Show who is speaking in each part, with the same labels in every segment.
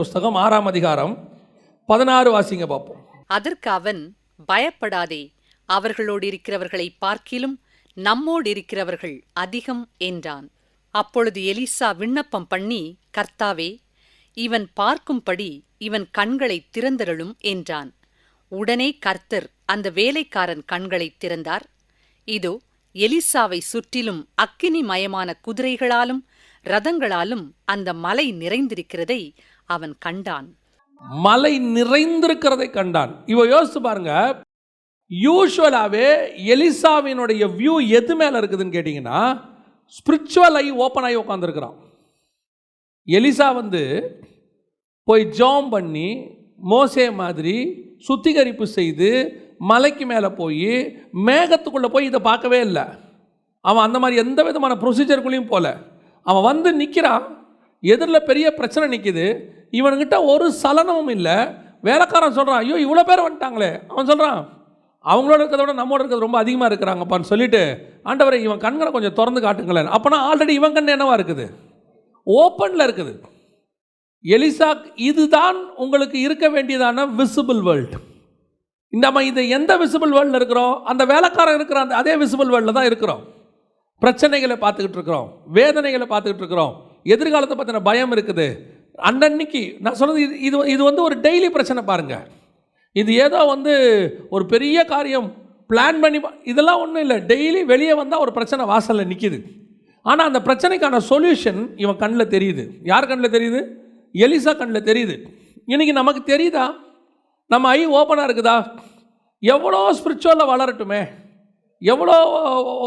Speaker 1: புஸ்தகம் ஆறாம் அதிகாரம் பதினாறு வாசிங்க பார்ப்போம்.
Speaker 2: அதற்கு அவன் பயப்படாதே அவர்களோடு இருக்கிறவர்களை பார்க்கிலும் நம்மோடு இருக்கிறவர்கள் அதிகம் என்றான். அப்பொழுது எலிசா விண்ணப்பம் பண்ணி கர்த்தாவே இவன் பார்க்கும்படி இவன் கண்களை திறந்தருளும் என்றான். உடனே கர்த்தர் அந்த வேலைக்காரன் கண்களை திறந்தார். இதோ எலிசாவை சுற்றிலும் அக்கினி மயமான குதிரைகளாலும் ரதங்களாலும் அந்த மலை நிறைந்திருக்கிறதை அவன் கண்டான்.
Speaker 1: மலை நிறைந்திருக்கிறதை கண்டான். இவ யோசிச்சு பாருங்க. யூஸ்வலாகவே எலிசாவினுடைய வியூ எது மேலே இருக்குதுன்னு கேட்டிங்கன்னா ஸ்பிரிச்சுவல் ஐ ஓப்பன் ஆகி உட்காந்துருக்குறான் எலிசா வந்து போய் ஜாம் பண்ணி மோசே மாதிரி சுத்திகரிப்பு செய்து மலைக்கு மேலே போய் மேகத்துக்குள்ளே போய் இதை பார்க்கவே இல்லை. அவன் அந்த மாதிரி எந்த விதமான ப்ரொசீஜருக்குள்ளேயும் போல. அவன் வந்து நிற்கிறான் எதிரில் பெரிய பிரச்சனை நிற்கிது இவனுக்கிட்ட ஒரு சலனமும் இல்லை. வேலைக்காரன் சொல்கிறான் ஐயோ இவ்வளோ பேர் வந்துட்டாங்களே. அவன் சொல்கிறான் அவங்களோட இருக்கிறத விட நம்மளோட இருக்கிறது ரொம்ப அதிகமாக இருக்கிறாங்கப்பான்னு சொல்லிட்டு ஆண்டவரை இவன் கண்களை கொஞ்சம் திறந்து காட்டுங்களேன். அப்போனா ஆல்ரெடி இவன் கண் என்னவா இருக்குது? ஓப்பனில் இருக்குது. எலிசா இதுதான் உங்களுக்கு இருக்க வேண்டியதான விசிபிள் வேர்ல்டு நம்ம இது எந்த விசிபிள் வேர்ல்டில் இருக்கிறோம்? அந்த வேலைக்காரன் இருக்கிற அந்த அதே விசிபிள் வேர்ல்டில் தான் இருக்கிறோம். பிரச்சனைகளை பார்த்துக்கிட்டு இருக்கிறோம் வேதனைகளை பார்த்துக்கிட்டு இருக்கிறோம். எதிர்காலத்தை பற்றின பயம் இருக்குது. அன்னன்னைக்கு நான் சொன்னது இது இது இது வந்து ஒரு டெய்லி பிரச்சனை பாருங்கள் இது ஏதோ வந்து ஒரு பெரிய காரியம் பிளான் பண்ணி இதெல்லாம் ஒன்றும் இல்லை. டெய்லி வெளியே வந்தால் ஒரு பிரச்சனை வாசலில் நிற்கிது ஆனால் அந்த பிரச்சனைக்கான சொல்யூஷன் இவன் கண்ணில் தெரியுது. யார் கண்ணில் தெரியுது? எலிசா கண்ணில் தெரியுது. இன்னைக்கு நமக்கு தெரியுதா? நம்ம ஐ ஓப்பனாக இருக்குதா? எவ்வளோ ஸ்பிரிச்சுவலில் வளரட்டுமே. எவ்வளோ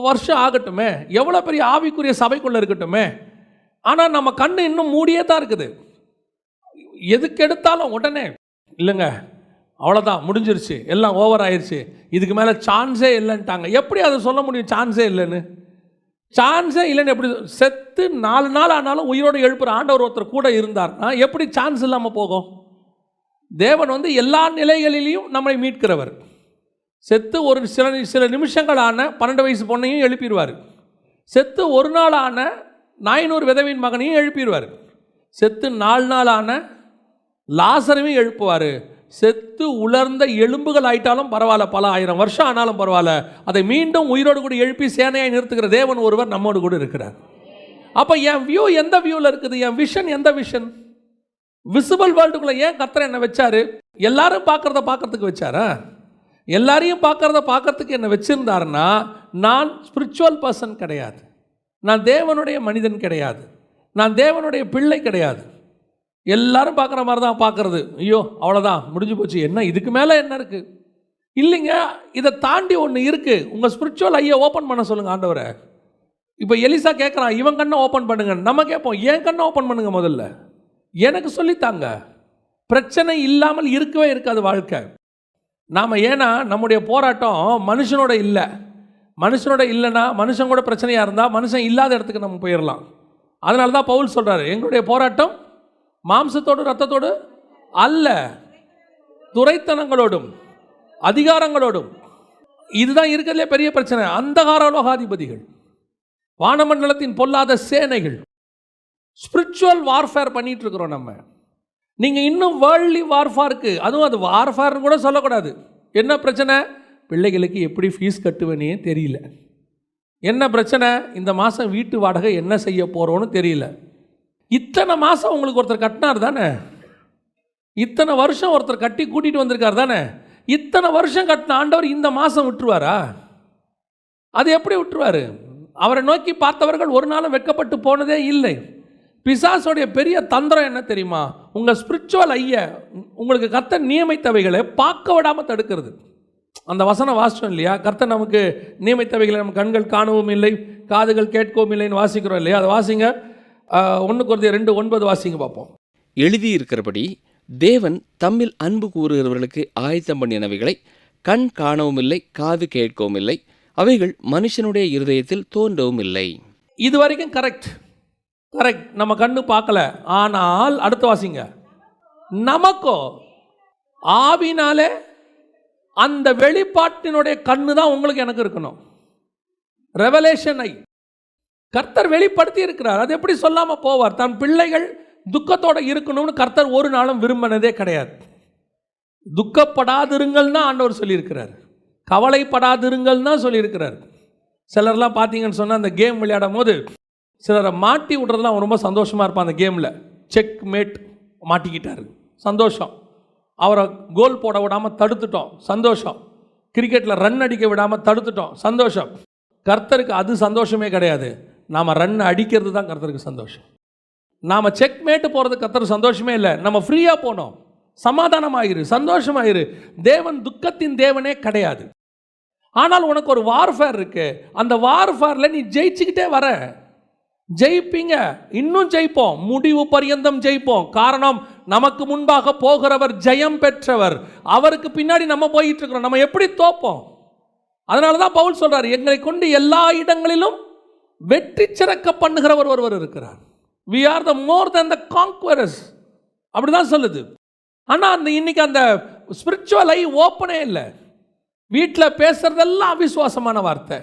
Speaker 1: வருஷம் ஆகட்டுமே? எவ்வளோ பெரிய ஆவிக்குரிய சபைக்குள்ளே இருக்கட்டுமே? ஆனால் நம்ம கண் இன்னும் மூடியே தான் இருக்குது. எதுக்கு எடுத்தாலும் உடனே இல்லைங்க அவ்வளோதான் முடிஞ்சிருச்சு. எல்லாம் ஓவர் ஆயிடுச்சு இதுக்கு மேலே சான்ஸே இல்லைன்ட்டாங்க. எப்படி அதை சொல்ல முடியும் சான்ஸே இல்லைன்னு? சான்ஸே இல்லைன்னு எப்படி செத்து நாலு நாள் ஆனாலும் உயிரோடு எழுப்புற ஆண்டவர் ஒருத்தர் கூட இருந்தார்னா எப்படி சான்ஸ் இல்லாமல் போகும்? தேவன் வந்து எல்லா நிலைகளிலையும் நம்மை மீட்கிறவர். செத்து ஒரு சில சில நிமிஷங்களான பன்னெண்டு வயசு பொண்ணையும் எழுப்பிடுவார். செத்து ஒரு நாளான ஆன நாயனூர் மகனையும் எழுப்பிடுவார். செத்து நாலு நாள் ஆன லாசரையும் எழுப்புவார். செத்து உலர்ந்த எலும்புகள் ஆயிட்டாலும் பரவாயில்ல பல ஆயிரம் வருஷம் ஆனாலும் பரவாயில்ல. அதை மீண்டும் உயிரோடு கூட எழுப்பி சேனையாய் நிறுத்துகிற தேவன் ஒருவர் நம்மோடு கூட இருக்கிறார். அப்போ என் வியூ எந்த வியூவில் இருக்குது? என் விஷன் எந்த விஷன் விசிபிள் வேர்ல்டுக்குள்ளே ஏன் கத்திர என்ன வச்சாரு? எல்லாரும் பார்க்குறத பார்க்கறதுக்கு வச்சாரா? எல்லாரையும் பார்க்குறத பார்க்கறதுக்கு என்னை வச்சுருந்தாருன்னா நான் ஸ்பிரிச்சுவல் பர்சன் கிடையாது. நான் தேவனுடைய மனிதன் கிடையாது. நான் தேவனுடைய பிள்ளை கிடையாது. எல்லாரும் பார்க்குற மாதிரி தான் பார்க்குறது. ஐயோ அவ்வளோதான் முடிஞ்சு போச்சு. என்ன இதுக்கு மேலே என்ன இருக்குது இல்லைங்க இதை தாண்டி ஒன்று இருக்குது உங்கள் ஸ்பிரிச்சுவல் ஐயை ஓப்பன் பண்ண சொல்லுங்கள் ஆண்டவரை. இப்போ எலிசா கேட்குறான் இவன் கண்ணை ஓப்பன் பண்ணுங்க. நம்ம கேட்போம் என் கண்ணை ஓப்பன் பண்ணுங்க முதல்ல. எனக்கு சொல்லித்தாங்க பிரச்சனை இல்லாமல் இருக்கவே இருக்காது வாழ்க்கை. நாம் ஏன்னா நம்முடைய போராட்டம் மனுஷனோட இல்லை. மனுஷனோட இல்லைன்னா மனுஷன் கூட பிரச்சனையாக இருந்தால் மனுஷன் இல்லாத இடத்துக்கு நம்ம போயிடலாம் அதனால தான் பவுல் சொல்கிறாரு எங்களுடைய போராட்டம் மாம்சத்தோடு ரத்தத்தோடு அல்ல துரைத்தனங்களோடும் அதிகாரங்களோடும். இதுதான் இருக்கிறதுலே பெரிய பிரச்சனை. அந்தகார லோகாதிபதிகள் வானமண்டலத்தின் பொல்லாத சேனைகள் ஸ்பிரிச்சுவல் வார்ஃபேர் பண்ணிகிட்டு இருக்கிறோம் நம்ம. நீங்கள் இன்னும் வேர்ல்ட்லி வார்ஃபாருக்கு அதுவும் அது வார்ஃபார்னு கூட சொல்லக்கூடாது. என்ன பிரச்சனை? பிள்ளைகளுக்கு எப்படி ஃபீஸ் கட்டுவேனே தெரியல. என்ன பிரச்சனை? இந்த மாதம் வீட்டு வாடகை என்ன செய்ய போகிறோன்னு தெரியல. இத்தனை மாதம் உங்களுக்கு ஒருத்தர் கட்டினார் தானே? இத்தனை வருஷம் ஒருத்தர் கட்டி கூட்டிகிட்டு வந்திருக்கார் தானே? இத்தனை வருஷம் கட்டின ஆண்டவர் இந்த மாதம் விட்டுருவாரா? அது எப்படி விட்டுருவார்? அவரை நோக்கி பார்த்தவர்கள் ஒரு நாளும் வெட்கப்பட்டு போனதே இல்லை. பிசாசோடைய பெரிய தந்திரம் என்ன தெரியுமா? உங்கள் ஸ்பிரிச்சுவல் ஐய உங்களுக்கு கர்த்தர் நியமித்தவைகளை பார்க்க விடாமல் தடுக்கிறது. அந்த வசனம் வாசிச்சோம் இல்லையா? கர்த்தர் நமக்கு நியமித்தவைகளை நம்ம கண்கள் காணவும் இல்லை காதுகள் கேட்கவும் இல்லைன்னு வாசிக்கிறோம் இல்லையா? அதை வாசிங்க. ஒன்று குறைந்த ரெண்டு ஒன்பது வாசிங்க பார்ப்போம்.
Speaker 3: எழுதியிருக்கிறபடி தேவன் தம்மில் அன்பு கூறுகிறவர்களுக்கு ஆயத்தம் பண்ணினவைகளை கண் காணவும் இல்லை காது கேட்கவும் இல்லை அவைகள் மனுஷனுடைய இருதயத்தில் தோன்றவும் இல்லை.
Speaker 1: இது வரைக்கும் கரெக்ட் கரெக்ட் நம்ம கண்ணு பார்க்கல. ஆனால் அடுத்த வாசிங்க. நமக்கோ ஆவினாலே அந்த வெளிப்பாட்டினுடைய கண்ணு தான் உங்களுக்கு எனக்கு இருக்கணும். Revelation eye. கர்த்தர் வெளிப்படுத்தி இருக்கிறார். அது எப்படி சொல்லாமல் போவார்? தன் பிள்ளைகள் துக்கத்தோடு இருக்கணும்னு கர்த்தர் ஒரு நாளும் விரும்பினதே கிடையாது. துக்கப்படாதிருங்கள்னா ஆண்டவர் சொல்லியிருக்கிறார். கவலைப்படாதிருங்கள் தான் சொல்லியிருக்கிறார். சிலர்லாம் பார்த்தீங்கன்னு சொன்னால் அந்த கேம் விளையாடும் போது சிலரை மாட்டி விட்றதுலாம் அவன் ரொம்ப சந்தோஷமாக இருப்பான் அந்த கேமில் செக் மேட் மாட்டிக்கிட்டாரு. சந்தோஷம். அவரை கோல் போட விடாமல் தடுத்துட்டோம். சந்தோஷம். கிரிக்கெட்டில் ரன் அடிக்க விடாமல் தடுத்துட்டோம். சந்தோஷம். கர்த்தருக்கு அது சந்தோஷமே கிடையாது. நாம் ரன் அடிக்கிறது தான் கர்த்தருக்கு சந்தோஷம். நாம் செக் மேட்டு போகிறது கர்த்தர் சந்தோஷமே இல்லை. நம்ம ஃப்ரீயாக போனோம். சமாதானமாயிரு சந்தோஷமாயிரு. தேவன் துக்கத்தின் தேவனே கிடையாது. ஆனால் உனக்கு ஒரு வார்ஃபேர் இருக்கு. அந்த வார்ஃபேரில் நீ ஜெயிச்சுக்கிட்டே வர. ஜெயிப்பீங்க. இன்னும் ஜெயிப்போம். முடிவு பரியந்தம் ஜெயிப்போம். காரணம் நமக்கு முன்பாக போகிறவர் ஜெயம் பெற்றவர். அவருக்கு பின்னாடி நம்ம போயிட்டு இருக்கிறோம் நம்ம எப்படி தோப்போம்? அதனால தான் பவுல் சொல்றாரு எங்களை கொண்டு எல்லா இடங்களிலும் வெற்றி சிறக்க பண்ணுகிறவர் ஒருவர் இருக்கிறார். வி ஆர் த மோர் தன் த காங்குவரஸ் அப்படிதான் சொல்லுது. ஆனால் அந்த இன்னைக்கு அந்த ஸ்பிரிச்சுவல் ஐ ஓப்பனே இல்லை. வீட்டில் பேசுறதெல்லாம் அவிசுவாசமான வார்த்தை.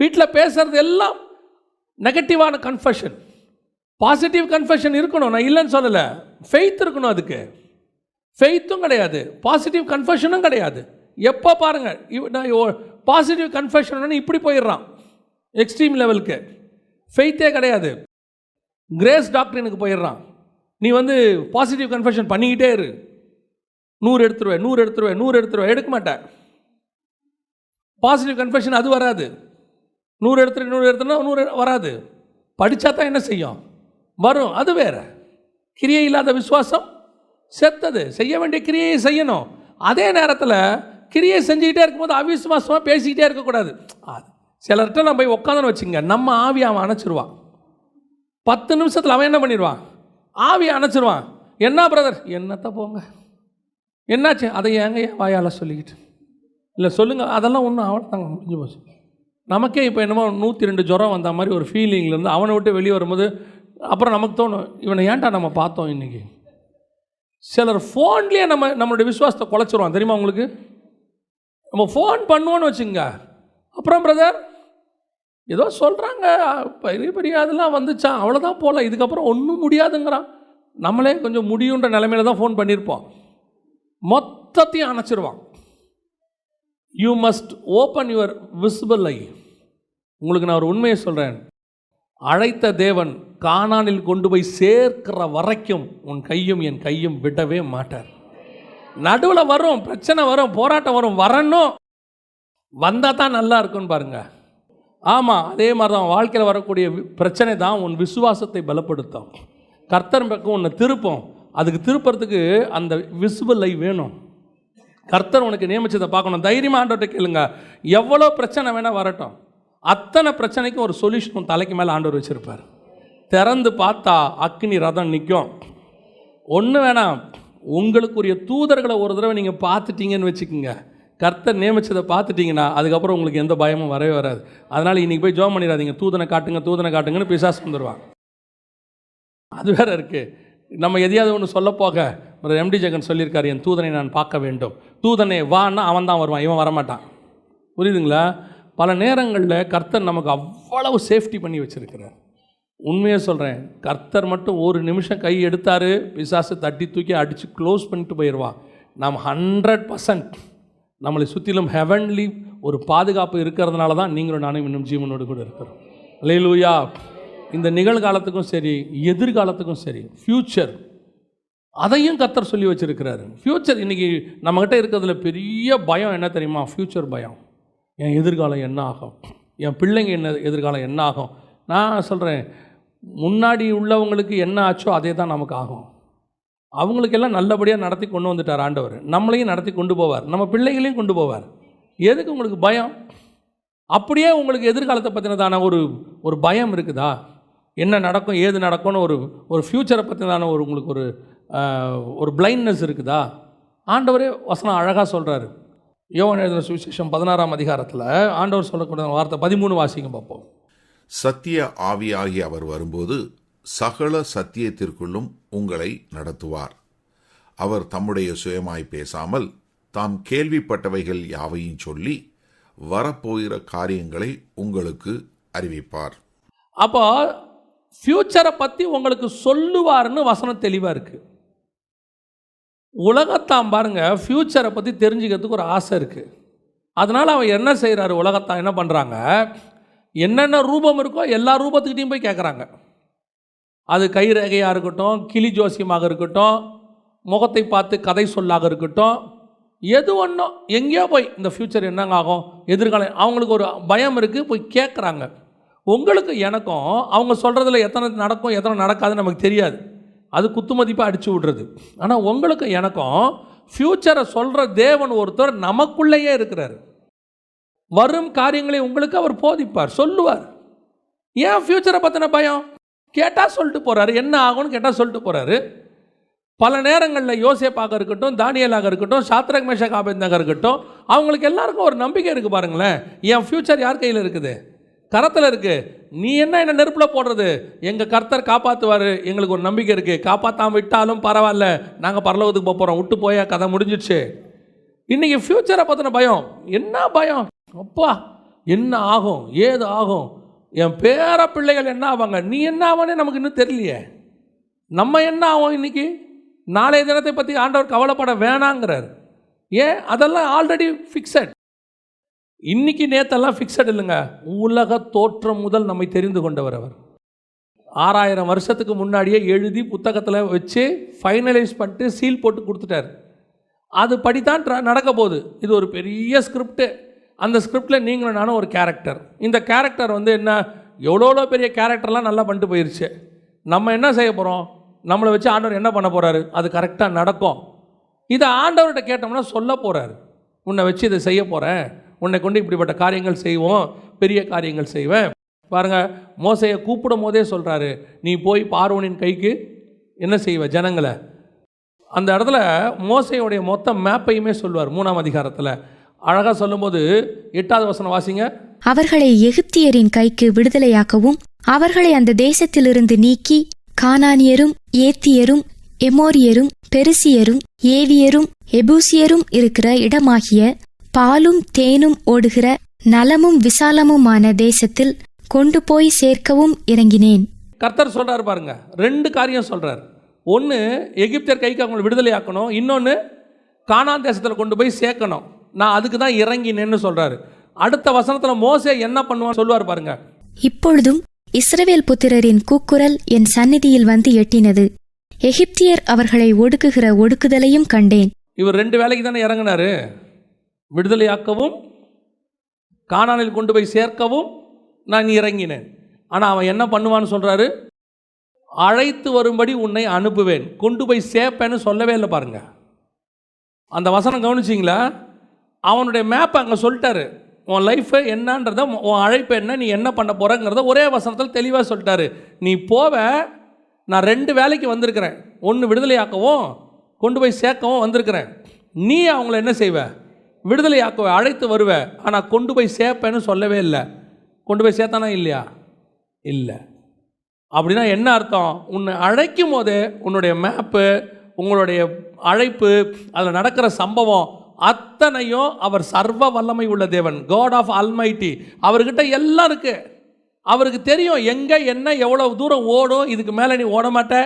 Speaker 1: வீட்டில் பேசுறது எல்லாம் நெகட்டிவான கன்ஃபெஷன் பாசிட்டிவ் கன்ஃபெஷன் இருக்கணும். நான் இல்லைன்னு சொல்லலை. ஃபெய்த் இருக்கணும் அதுக்கு. ஃபெய்த்தும் கிடையாது. பாசிட்டிவ் கன்ஃபெஷனும் கிடையாது. எப்போ பாருங்கள் நான் பாசிட்டிவ் கன்ஃபெஷன் இப்படி போயிடுறான். எக்ஸ்ட்ரீம் லெவலுக்கு ஃபெய்த்தே கிடையாது. கிரேஸ் டாக்டரினுக்கு போயிடுறான். நீ வந்து பாசிட்டிவ் கன்ஃபெஷன் பண்ணிக்கிட்டே இரு. நூறு எடுத்துருவேன் நூறு எடுத்துருவேன் நூறு எடுத்துருவேன். எடுக்க மாட்டேன். பாசிட்டிவ் கன்ஃபெஷன் அது வராது. நூறு இடத்துல நூறு எடுத்துனா நூறு வராது. படித்தா தான் என்ன செய்யும்? வரும். அது வேற. கிரியை இல்லாத விசுவாசம் செத்தது. செய்ய வேண்டிய கிரியையை செய்யணும். அதே நேரத்தில் கிரியை செஞ்சுக்கிட்டே இருக்கும்போது அவிசுவாசமாக பேசிக்கிட்டே இருக்கக்கூடாது. அது சிலர்கிட்ட நம்ம போய் உட்காந்துன்னு வச்சுங்க நம்ம ஆவி அவன் அணைச்சிருவான். பத்து நிமிஷத்தில் அவன் என்ன பண்ணிடுவான் ஆவியை அணைச்சிருவான். என்ன பிரதர்? என்னத்த போங்க. என்னாச்சு? அதை ஏங்க ஏன் வாயால் சொல்லிக்கிட்டு? இல்லை சொல்லுங்கள் அதெல்லாம் ஒன்றும் அவ்வளோதாங்க முடிஞ்சு போச்சு. நமக்கே இப்போ என்னமோ நூற்றி ரெண்டு ஜுரம் வந்த மாதிரி ஒரு ஃபீலிங்லேருந்து அவனை விட்டு வெளியே வரும்போது அப்புறம் நமக்கு தோணும் இவனை ஏன்டா நம்ம பார்த்தோம் இன்றைக்கி சிலர் ஃபோன்லேயே நம்ம நம்மளுடைய விசுவாசத்தை குலைச்சிருவான் தெரியுமா உங்களுக்கு? நம்ம ஃபோன் பண்ணுவோன்னு வச்சுங்க. அப்புறம் பிரதர் ஏதோ சொல்கிறாங்க பெரிய பெரிய அதெல்லாம் வந்துச்சா அவ்வளோதான் போகல இதுக்கப்புறம் ஒன்றும் முடியாதுங்கிறான். நம்மளே கொஞ்சம் முடியுன்ற நிலைமையில தான் ஃபோன் பண்ணியிருப்போம். மொத்தத்தையும் அணைச்சிருவான். You must open your visible eye உங்களுக்கு நான் ஒரு உண்மையை சொல்கிறேன் அழைத்த தேவன் காணானில் கொண்டு போய் சேர்க்கிற வரைக்கும் உன் கையும் என் கையும் விடவே மாட்டார். நடுவில் வரும் பிரச்சனை வரும் போராட்டம் வரும் வரணும். வந்தால் தான் நல்லா இருக்கும்னு பாருங்க. ஆமாம் அதே மாதிரி தான் வாழ்க்கையில் வரக்கூடிய வி- பிரச்சனை தான் உன் விசுவாசத்தை பலப்படுத்தும். கர்த்தர் பக்கம் உன்னை திருப்போம். அதுக்கு திருப்பறதுக்கு அந்த விசுபிள் லை வேணும். கர்த்தர் உனக்கு நியமிச்சதை பார்க்கணும். தைரியமாக ஆண்டவர்கிட்ட கேளுங்க. எவ்வளோ பிரச்சனை வேணால் வரட்டும். அத்தனை பிரச்சனைக்கும் ஒரு சொல்யூஷன் தலைக்கு மேலே ஆண்டவர் வச்சுருப்பார். திறந்து பார்த்தா அக்னி ரதம் நிற்கும். ஒன்று வேணாம் உங்களுக்குரிய தூதர்களை ஒரு தடவை நீங்கள் பார்த்துட்டீங்கன்னு வச்சுக்கோங்க. கர்த்தர் நியமிச்சதை பார்த்துட்டிங்கன்னா அதுக்கப்புறம் உங்களுக்கு எந்த பயமும் வரவே வராது. அதனால் இன்றைக்கி போய் ஜோம் பண்ணிடாதீங்க. தூதனை காட்டுங்க தூதனை காட்டுங்கன்னு பிசாசு வந்துடுவாங்க அது வேற இருக்குது நம்ம எதையாவது ஒன்று சொல்ல போக எம்டி ஜெகன் சொல்லியிருக்காரு என் தூதனை நான் பார்க்க வேண்டும். தூதனை வான்னா அவன் தான் வருவான் இவன் வரமாட்டான். புரியுதுங்களா? பல நேரங்களில் கர்த்தர் நமக்கு அவ்வளவு சேஃப்டி பண்ணி வச்சுருக்கிறார். உண்மையை சொல்கிறேன் கர்த்தர் மட்டும் ஒரு நிமிஷம் கை எடுத்தார் பிசாசு தட்டி தூக்கி அடித்து க்ளோஸ் பண்ணிட்டு போயிடுவான் நாம் ஹண்ட்ரட் பர்சன்ட் நம்மளை சுற்றிலும் ஹெவன்லி ஒரு பாதுகாப்பு இருக்கிறதுனால தான் நீங்களும் நானும் இன்னும் ஜீவனோடு கூட இருக்கிறோம். லேலூயா இந்த நிகழ்காலத்துக்கும் சரி எதிர்காலத்துக்கும் சரி ஃப்யூச்சர் அதையும் கத்தர் சொல்லி வச்சுருக்கிறாரு. ஃப்யூச்சர் இன்றைக்கி நம்மக்கிட்ட இருக்கிறதுல பெரிய பயம் என்ன தெரியுமா? ஃப்யூச்சர் பயம். என் எதிர்காலம் என்ன ஆகும்? என் பிள்ளைங்க என்ன எதிர்காலம் என்ன ஆகும்? நான் சொல்கிறேன் முன்னாடி உள்ளவங்களுக்கு என்ன ஆச்சோ அதே தான் நமக்கு ஆகும். அவங்களுக்கெல்லாம் நல்லபடியாக நடத்தி கொண்டு வந்துட்டார் ஆண்டவர். நம்மளையும் நடத்தி கொண்டு போவார். நம்ம பிள்ளைகளையும் கொண்டு போவார். எதுக்கு உங்களுக்கு பயம்? அப்படியே உங்களுக்கு எதிர்காலத்தை பற்றினதான ஒரு ஒரு பயம் இருக்குதா? என்ன நடக்கும் ஏது நடக்கும்னு ஒரு ஒரு ஃப்யூச்சரை பற்றினதான ஒரு உங்களுக்கு ஒரு ஒரு பிளைண்ட்னஸ் இருக்குதா? ஆண்டவரே வசனம் அழகாக சொல்கிறாரு யோவான் எழுதின சுவிசேஷம் பதினாறாம் அதிகாரத்தில் ஆண்டவர் சொல்லக்கூடிய வார்த்தை பதிமூணு வாசிங்க பார்ப்போம்.
Speaker 4: சத்திய ஆவியாகி அவர் வரும்போது சகல சத்தியத்திற்குள்ளும் உங்களை நடத்துவார். அவர் தம்முடைய சுயமாய் பேசாமல் தாம் கேள்விப்பட்டவைகள் யாவையும் சொல்லி வரப்போகிற காரியங்களை உங்களுக்கு அறிவிப்பார்.
Speaker 1: அப்போ ஃப்யூச்சரை பற்றி உங்களுக்கு சொல்லுவார்னு வசனம் தெளிவாக இருக்குது உலகத்தான் பாருங்க ஃப்யூச்சரை பற்றி தெரிஞ்சுக்கிறதுக்கு ஒரு ஆசை இருக்குது அதனால் அவன் என்ன செய்கிறாரு உலகத்தான் என்ன பண்ணுறாங்க என்னென்ன ரூபம் இருக்கோ எல்லா ரூபத்துக்கிட்டையும் போய் கேட்குறாங்க அது கை ரேகையாக இருக்கட்டும் கிளி ஜோசியமாக இருக்கட்டும் முகத்தை பார்த்து கதை சொல்லாக இருக்கட்டும் எது ஒன்றும் எங்கேயோ போய் இந்த ஃப்யூச்சர் என்னங்க ஆகும்? எதிர்காலம் அவங்களுக்கு ஒரு பயம் இருக்குது போய் கேட்குறாங்க உங்களுக்கு எனக்கும் அவங்க சொல்கிறதுல எத்தனை நடக்கும் எத்தனை நடக்காதுன்னு நமக்கு தெரியாது. அது குத்துமதிப்பாக அடித்து விடுறது. ஆனால் உங்களுக்கு எனக்கும் ஃப்யூச்சரை சொல்கிற தேவன் ஒருத்தர் நமக்குள்ளேயே இருக்கிறார். வரும் காரியங்களை உங்களுக்கு அவர் போதிப்பார் சொல்லுவார். ஏன் ஃப்யூச்சரை பற்றின பயம்? கேட்டால் சொல்லிட்டு போகிறாரு என்ன ஆகும்னு கேட்டால் சொல்லிட்டு போகிறாரு பல நேரங்களில் யோசேப்பாக இருக்கட்டும் தானியலாக இருக்கட்டும் சாத்ரக் மேஷக் ஆபேத்னகா இருக்கட்டும் அவங்களுக்கு எல்லாருக்கும் ஒரு நம்பிக்கை இருக்குது பாருங்களேன். என் ஃப்யூச்சர் யார் கையில் இருக்குது? கரத்தில் இருக்குது நீ என்ன என்ன நெருப்பில் போடுறது? எங்கள் கர்த்தர் காப்பாற்றுவார் எங்களுக்கு ஒரு நம்பிக்கை இருக்குது காப்பாற்றாம விட்டாலும் பரவாயில்ல. நாங்கள் பரலோகத்துக்கு போக போகிறோம் விட்டு போயா கதை முடிஞ்சிடுச்சு. இன்றைக்கி ஃப்யூச்சரை பற்றின பயம். என்ன பயம்? அப்பா என்ன ஆகும்? ஏது ஆகும்? என் பேர பிள்ளைகள் என்ன ஆவாங்க? நீ என்ன ஆவானே நமக்கு இன்னும் தெரியலையே. நம்ம என்ன ஆகும் இன்னைக்கு? நாளைய தினத்தை பற்றி ஆண்டவர் கவலைப்பட வேணாங்கிறார். ஏன்? அதெல்லாம் ஆல்ரெடி ஃபிக்ஸட் இன்னைக்கு நேத்தெல்லாம் ஃபிக்ஸட் இல்லைங்க. உலக தோற்றம் முதல் நம்மை தெரிந்து கொண்டவர் அவர். ஆறாயிரம் வருஷத்துக்கு முன்னாடியே எழுதி புத்தகத்தில் வச்சு ஃபைனலைஸ் பண்ணிட்டு சீல் போட்டு கொடுத்துட்டார். அது படித்தான் ட்ர- நடக்க போகுது. இது ஒரு பெரிய ஸ்கிரிப்டு அந்த ஸ்கிரிப்டில் நீங்களும் நானும் ஒரு கேரக்டர் இந்த கேரக்டர் வந்து என்ன? எவ்வளோ பெரிய கேரக்டர்லாம் நல்லா பண்ணிட்டு போயிடுச்சு நம்ம என்ன செய்ய போகிறோம் நம்மளை வச்சு ஆண்டவர் என்ன பண்ண போகிறாரு அது கரெக்டாக நடக்கும். இதை ஆண்டவர்கிட்ட கேட்டோம்னா சொல்ல போகிறாரு உன்னை வச்சு இதை செய்ய போகிறேன் உன்னை கொண்டு இப்படிப்பட்ட காரியங்கள் செய்வோம் பெரிய காரியங்கள் செய்வேன். பாருங்க மோசையை கூப்பிடும் போதே சொல்கிறாரு நீ போய் பார்வனின் கைக்கு என்ன செய்வ ஜனங்களை? அந்த இடத்துல மோசையுடைய மொத்த மேப்பையுமே சொல்லுவார் மூணாம் அதிகாரத்தில். அழகாக சொல்லும்போது எட்டாவது வசனம் வாசிங்க.
Speaker 5: அவர்களை எகிப்தியரின் கைக்கு விடுதலையாக்கவும் அவர்களை அந்த தேசத்திலிருந்து நீக்கி கானானியரும் ஏத்தியரும் எமோரியரும் பெருசியரும் ஏவியரும் எபூசியரும் இருக்கிற இடமாகிய பாலும் தேனும் ஓடுகிற நலமும் விசாலமுமான தேசத்தில் கொண்டு போய் சேர்க்கவும் இறங்கினேன்.
Speaker 1: கர்த்தர் சொல்றாரு பாருங்க. ரெண்டு காரியம் சொல்றார். ஒன்று எகிப்தியர் கைக்கு அவங்களை விடுதலை ஆக்கணும் இன்னொன்று கானான் தேசத்தில் கொண்டு போய் சேர்க்கணும். நான் அதுக்கு தான் இறங்கினேன்னு சொல்றாரு. அடுத்த வசனத்தில் மோசே என்ன பண்ணுவான்னு சொல்லுவார் பாருங்க.
Speaker 5: இப்பொழுதும் இஸ்ரவேல் புத்திரரின் கூக்குரல் என் சந்நிதியில் வந்து எட்டினது. எகிப்தியர் அவர்களை ஒடுக்குகிற ஒடுக்குதலையும் கண்டேன்.
Speaker 1: இவர் ரெண்டு வேலைக்கு தானே இறங்கினாரு? விடுதலையாக்கவும் காணானில் கொண்டு போய் சேர்க்கவும் நான் இறங்கினேன். ஆனால் அவன் என்ன பண்ணுவான்னு சொல்கிறாரு அழைத்து வரும்படி உன்னை அனுப்புவேன். கொண்டு போய் சேர்ப்பேன்னு சொல்லவே இல்லை பாருங்க. அந்த வசனம் கவனிச்சிங்களா? அவனுடைய மேப்பை அங்கே சொல்லிட்டாரு. உன் லைஃபு என்னன்றத உன் அழைப்பு என்ன நீ என்ன பண்ண போகிறங்கிறத ஒரே வசனத்தில் தெளிவாக சொல்லிட்டாரு. நீ போவ நான் ரெண்டு வேலைக்கு வந்திருக்கிறேன். ஒன்று விடுதலையாக்கவும் கொண்டு போய் சேர்க்கவும் வந்திருக்கிறேன். நீ அவங்கள என்ன செய்வ? விடுதலையாக்குவ அழைத்து வருவ. ஆனால் கொண்டு போய் சேர்ப்பேன்னு சொல்லவே இல்லை. கொண்டு போய் சேர்த்தானா இல்லையா? இல்லை. அப்படின்னா என்ன அர்த்தம்? உன்னை அழைக்கும் போதே உன்னுடைய மேப்பு உங்களுடைய அழைப்பு அதில் நடக்கிற சம்பவம் அத்தனையும் அவர் சர்வ வல்லமை உள்ள தேவன். காட் ஆஃப் அல்மைட்டி அவர்கிட்ட எல்லாம் இருக்குது அவருக்கு தெரியும் எங்கே என்ன எவ்வளோ தூரம் ஓடும் இதுக்கு மேலே நீ ஓட மாட்ட.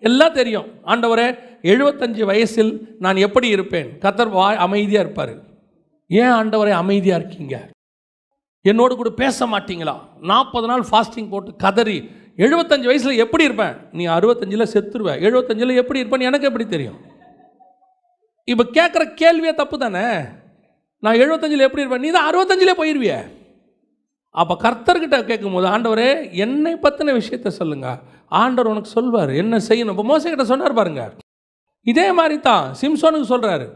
Speaker 1: எல்லாம் தெரியும். ஆண்டவரே எழுபத்தஞ்சு வயசில் நான் எப்படி இருப்பேன்? கத்தர் வாய் அமைதியாக இருப்பார். ஏன் ஆண்டவரே அமைதியாக இருக்கீங்க? என்னோடு கூட பேச மாட்டீங்களா? நாற்பது நாள் ஃபாஸ்டிங் போட்டு கதறி எழுபத்தஞ்சு வயசில் எப்படி இருப்பேன்? நீ அறுபத்தஞ்சில் செத்துருவேன் எழுபத்தஞ்சில் எப்படி இருப்பேன்னு எனக்கு எப்படி தெரியும்? இப்போ கேட்குற கேள்வியே தப்பு தானே? நான் எழுபத்தஞ்சில் எப்படி இருப்பேன்? நீ தான் அறுபத்தஞ்சிலே போயிடுவிய அப்போ கர்த்தர்கிட்ட கேட்கும்போது ஆண்டவரே என்னை பற்றின விஷயத்த சொல்லுங்க. ஆண்டவர் உனக்கு சொல்வார். என்ன செய்யணும்? இப்போ மோசக்கிட்ட சொன்னார் பாருங்க. இதே மாதிரி தான் சிம்சோனுக்கு சொல்கிறாரு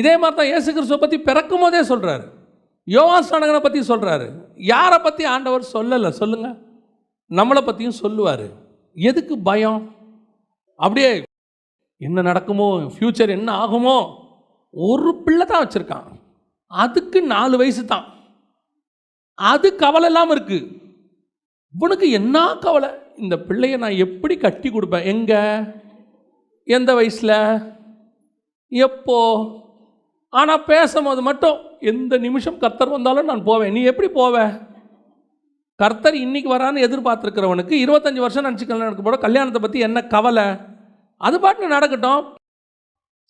Speaker 1: இதே மாதிரி தான் இயேசு கிறிஸ்துவை பற்றி பிறக்கும் போதே சொல்கிறாரு யோவாஸ்நானகனை பற்றி சொல்கிறாரு யாரை பற்றி ஆண்டவர் சொல்லலை? சொல்லுங்கள் நம்மளை பற்றியும் சொல்லுவார். எதுக்கு பயம்? அப்படியே என்ன நடக்குமோ? ஃப்யூச்சர் என்ன ஆகுமோ? ஒரு பிள்ளை தான் வச்சுருக்கான். அதுக்கு நாலு வயசு தான். அது கவலை இல்லாமல் இருக்குது இவனுக்கு என்ன கவலை? இந்த பிள்ளையை நான் எப்படி கட்டி கொடுப்பேன்? எங்கே? எந்த வயசில்? எப்போ? ஆனால் பேசும்போது மட்டும் எந்த நிமிஷம் கர்த்தர் வந்தாலும் நான் போவேன். நீ எப்படி போவ? கர்த்தர் இன்னைக்கு வரான்னு எதிர்பார்த்துருக்கிறவனுக்கு இருபத்தஞ்சி வருஷம் நினச்சி கல்யாணம் போட கல்யாணத்தை பற்றி என்ன கவலை? அது பாட்டு நடக்கட்டும்.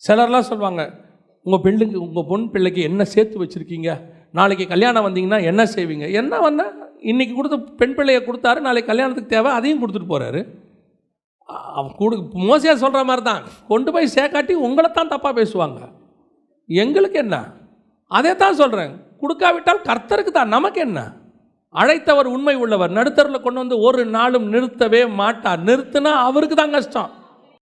Speaker 1: சிலர்லாம் சொல்லுவாங்க உங்கள் பிள்ளைக்கு உங்கள் பொன் பிள்ளைக்கு என்ன சேர்த்து வச்சுருக்கீங்க? நாளைக்கு கல்யாணம் வந்தீங்கன்னா என்ன செய்வீங்க? என்ன வந்தால் இன்றைக்கி கொடுத்த பெண் பிள்ளையை கொடுத்தாரு நாளைக்கு கல்யாணத்துக்கு தேவை அதையும் கொடுத்துட்டு போகிறாரு அவன் கொடு மோசியாக சொல்கிற மாதிரி தான் கொண்டு போய் சேக்காட்டி உங்களை தான் தப்பாக பேசுவாங்க. எங்களுக்கு என்ன? அதே தான் சொல்கிறேன் கொடுக்காவிட்டால் கர்த்தருக்கு தான். நமக்கு என்ன? அழைத்தவர் உண்மை உள்ளவர். நடுத்தரில் கொண்டு வந்து ஒரு நாளும் நிறுத்தவே மாட்டார். நிறுத்தினா அவருக்கு தான் கஷ்டம்.